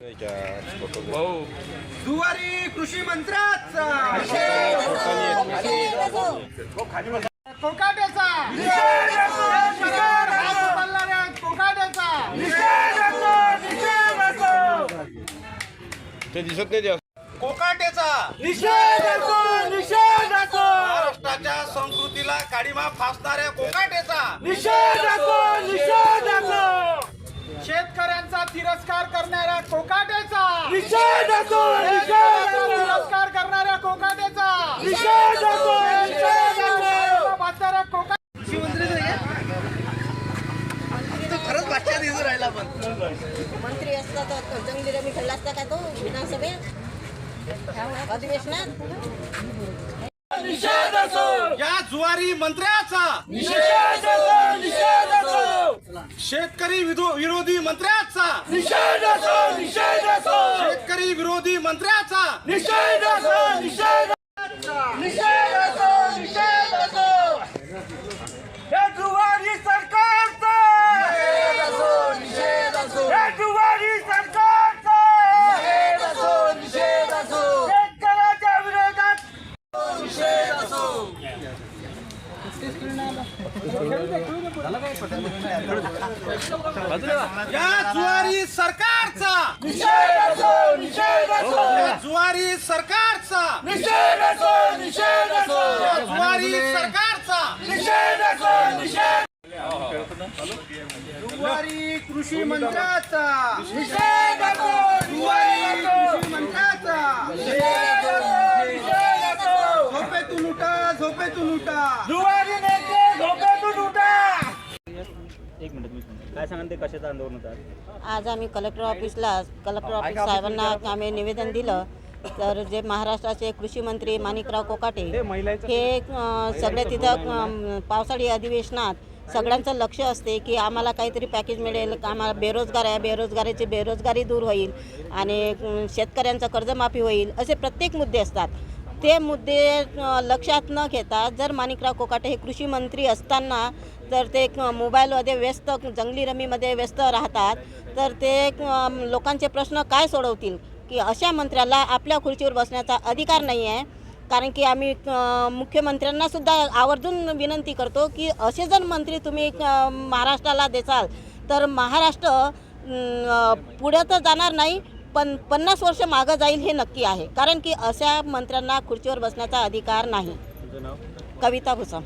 भाऊ दुवारी कृषी कोकाट्याचा. कोकाट्याचा. ते दिसत नाही ते. कोकाटेचा महाराष्ट्राच्या संस्कृतीला काडीमा फासणाऱ्या कोकाटेचा शेतकऱ्यांचा तिरस्कार करणाऱ्या कोकाटेचा. तिरस्कार करणाऱ्या कोकाटेचा. बांधणाऱ्या कोका मंत्री असता तर जंगली रमी खेळला असता का तो विधानसभेत? अधिवेशनात? या जुवारी मंत्र्याचा. शेतकरी विधो- विरोधी मंत्र्याचा! शेतकरी विरोधी मंत्र्याचा! जुवारी सरकारचा या जुवारी सरकारचा शेतकऱ्याच्या विरोधात या जुवारी सरकारचा. या जुवारी सरकारचा. या जुवारी सरकारचा. जुवारी कृषी मंत्र्याचा. जुवारी कृषी मंत्र्याचा. झोपेतून उठा झोपेतून उठा जुवारी नेते झोपेतून उठा एक मिनिट मी काय सांगाल ते? कशाचं आंदोलन होतं? आज आम्ही कलेक्टर ऑफिसला कलेक्टर ऑफिस साहेबांना आम्ही निवेदन दिलं. तर जे महाराष्ट्राचे कृषी मंत्री माणिकराव कोकाटे हे अं, सगळे तिथं अं, पावसाळी अधिवेशनात सगळ्यांचं लक्ष असते की आम्हाला काहीतरी पॅकेज मिळेल आम्हाला बेरोजगार आहे बेरोजगारीची बेरोजगारी दूर होईल आणि अं, शेतकऱ्यांचं कर्जमाफी होईल असे प्रत्येक मुद्दे असतात. ते मुद्दे लक्षात न घेता जर माणिकराव कोकाटे हे कृषी मंत्री असताना जर ते मोबाईलमध्ये व्यस्त जंगली रमीमध्ये व्यस्त राहतात तर ते लोकांचे प्रश्न काय सोडवतील? की अशा मंत्र्याला आपल्या खुर्चीवर बसण्याचा अधिकार नाही आहे कारण की आम्ही मुख्यमंत्र्यांनासुद्धा आवर्जून विनंती करतो की असे जर मंत्री तुम्ही महाराष्ट्राला देसाल तर महाराष्ट्र पुढे तर जाणार नाही पण पन्नास वर्ष मागं जाईल हे नक्की आहे. कारण की अशा मंत्र्यांना खुर्चीवर बसण्याचा अधिकार नाही. कविता भुसा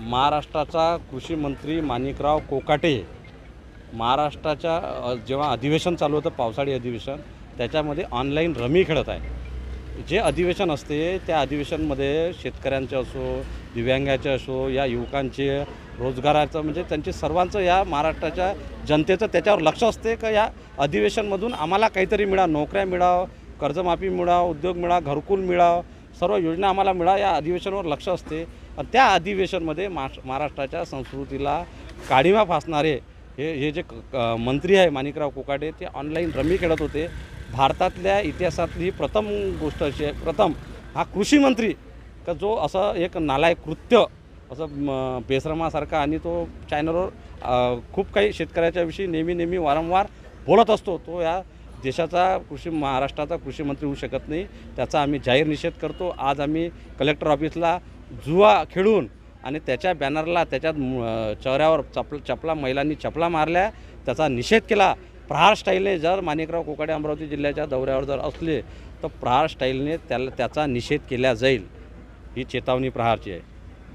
महाराष्ट्राचा कृषी मंत्री माणिकराव कोकाटे महाराष्ट्राच्या जेव्हा अधिवेशन चालू होतं पावसाळी अधिवेशन त्याच्यामध्ये ऑनलाईन रमी खेळत आहे. जे अधिवेशन असते त्या अधिवेशनमध्ये शेतकऱ्यांचे असो दिव्यांगाचे असो या युवकांचे रोजगाराचं म्हणजे त्यांचे सर्वांचं या महाराष्ट्राच्या जनतेचं त्याच्यावर लक्ष असते का या अधिवेशनमधून आम्हाला काहीतरी मिळा नोकऱ्या मिळावं कर्जमाफी मिळावं उद्योग मिळा घरकुल मिळावं सर्व योजना आम्हाला मिळा या अधिवेशनावर लक्ष असते. आणि त्या अधिवेशनमध्ये महाराष्ट्र महाराष्ट्राच्या संस्कृतीला काढिमा फासणारे हे हे जे क- मंत्री आहे माणिकराव कोकाटे ते ऑनलाईन रमी खेळत होते. भारतातल्या इतिहासातली प्रथम गोष्ट अशी आहे प्रथम हा कृषी मंत्री का जो असं एक नालायक कृत्य असं बेसरमासारखा आणि तो चॅनलवर खूप काही शेतकऱ्याच्या विषयी नेहमी नेहमी वारंवार बोलत असतो. तो या देशाचा कृषी महाराष्ट्राचा कृषी मंत्री होऊ शकत नाही. त्याचा आम्ही जाहीर निषेध करतो. आज आम्ही कलेक्टर ऑफिसला जुवा खेळून आणि त्याच्या बॅनरला त्याच्यात चेहऱ्यावर चपल चपला महिलांनी चपला मारल्या त्याचा निषेध केला. प्रहार स्टाईलने जर माणिकराव कोकाडे अमरावती जिल्ह्याच्या दौऱ्यावर जर असले तर प्रहार स्टाईलने त्याला त्याचा निषेध केला जाईल. ही चेतावणी प्रहारची आहे.